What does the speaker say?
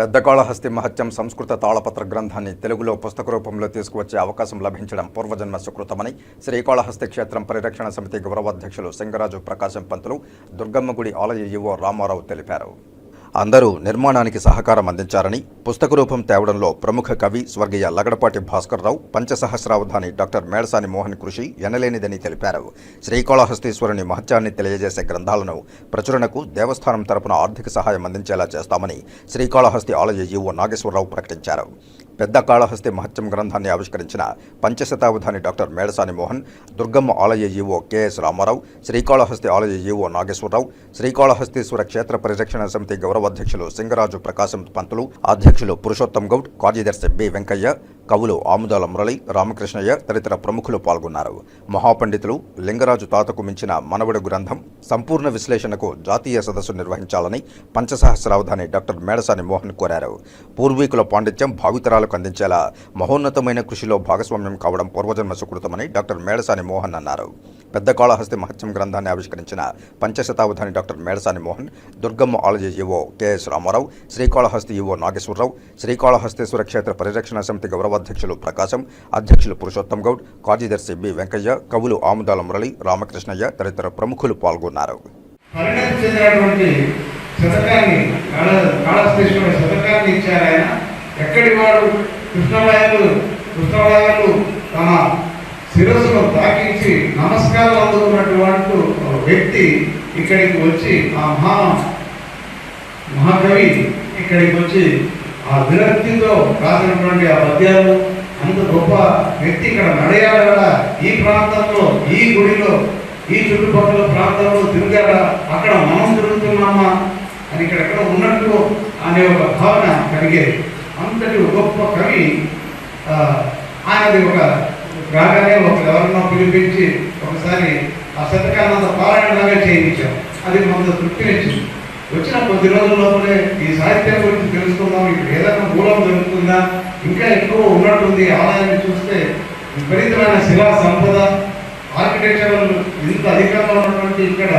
పెద్దకాళహస్తి మహత్యం సంస్కృత తాళపత్ర గ్రంథాన్ని తెలుగులో పుస్తక రూపంలో తీసుకువచ్చే అవకాశం లభించడం పూర్వజన్మ సుకృతమని శ్రీకాళహస్తి క్షేత్రం పరిరక్షణ సమితి గౌరవాధ్యక్షులు సింగరాజు ప్రకాశం పంతులు దుర్గమ్మ గుడి ఆలయ ఈవో రామారావు తెలిపారు. అందరూ నిర్మాణానికి సహకారం అందించారని పుస్తక రూపం తేవడంలో ప్రముఖ కవి స్వర్గీయ లగడపాటి భాస్కర్రావు పంచసహస్రావధాని డాక్టర్ మేడసాని మోహన్ కృషి ఎనలేనిదని తెలిపారు. శ్రీకాళహస్తీశ్వరుని మహత్యాన్ని తెలియజేసే గ్రంథాలను ప్రచురణకు దేవస్థానం తరపున ఆర్థిక సహాయం అందించేలా చేస్తామని శ్రీకాళహస్తి ఆలయ ఈవో నాగేశ్వరరావు ప్రకటించారు. పెద్ద కాళహస్తి మహత్యం గ్రంథాన్ని ఆవిష్కరించిన పంచశతావధాని డాక్టర్ మేడసాని మోహన్ దుర్గమ్మ ఆలయ ఈవో కెఎస్ రామారావు శ్రీకాళహస్తి ఆలయ ఈవో నాగేశ్వరరావు శ్రీకాళహస్తీశ్వర క్షేత్ర పరిరక్షణ సమితి గౌరవాధ్యక్షులు సింగరాజు ప్రకాశం పంతులు అధ్యక్షులు పురుషోత్తం గౌడ్ కార్యదర్శి బి వెంకయ్య కవులు ఆముదాల మురళి రామకృష్ణయ్య తదితర ప్రముఖులు పాల్గొన్నారు. మహాపండితులు లింగరాజు తాతకు మించిన మనవడు గ్రంథం సంపూర్ణ విశ్లేషణకు జాతీయ సదస్సు నిర్వహించాలని పంచసహస్రావధాని డాక్టర్ మేడసాని మోహన్ కోరారు. పూర్వీకుల పాండిత్యం భావితరాలకు అందించేలా మహోన్నతమైన కృషిలో భాగస్వామ్యం కావడం పూర్వజన్మ సుకృతమని డాక్టర్ మేడసాని మోహన్ అన్నారు. పెద్ద కాళహస్తి మహత్యం గ్రంథాన్ని ఆవిష్కరించిన పంచశతావధాని డాక్టర్ మేడసాని మోహన్ దుర్గమ్మ ఆలయ EO KS Ramarao Srikalahasti EO Nageswararao Srikalahasteeswara క్షేత్ర పరిరక్షణ సమితి ఉపాధ్యక్షులు ప్రకాశం అధ్యక్షులు పురుషోత్తం గౌడ్ కార్యదర్శి బి వెంకయ్య కవులు ఆముదాల మురళి రామకృష్ణయ్య తదితర ప్రముఖులు పాల్గొన్నారు. ఎక్కడి వాడు? కృష్ణరాయలు కృష్ణరాయలు తమ శిరస్సును తాకించి నమస్కారం అందుకున్నటువంటి వ్యక్తి ఇక్కడికి వచ్చి ఆ మహా మహాకవి ఇక్కడికి వచ్చి ఆ విరక్తితో రాసినటువంటి ఆ పద్యాలు అంత గొప్ప వ్యక్తి ఇక్కడ నడయాడ ఈ ప్రాంతంలో ఈ గుడిలో ఈ చుట్టుపక్కల ప్రాంతంలో తిరిగాడ? అక్కడ మనం తిరుగుతున్నామా? అని ఇక్కడ ఎక్కడ ఉన్నట్టు అనే ఒక భావన కలిగేది. అంతటి గొప్ప కవి ఆయనది ఒక రాగానే ఒక ఎవరినో పిలిపించి ఒకసారి ఆ శతకానంద పారాయణలాగా చేయించాం. అది మనకు తృప్తినిచ్చింది. వచ్చిన కొద్ది రోజుల లోపలే ఈ సాహిత్యం గురించి తెలుసుకుందాం. ఇక్కడ ఏదైనా మూలం దొరుకుతుందా? ఇంకా ఎక్కువ ఉన్నట్టుంది. ఆలయాన్ని చూస్తే విపరీతమైన శిలా సంపద. ఆర్కిటెక్చరల్ ఇంత అధికంగా ఉన్నటువంటి ఇక్కడ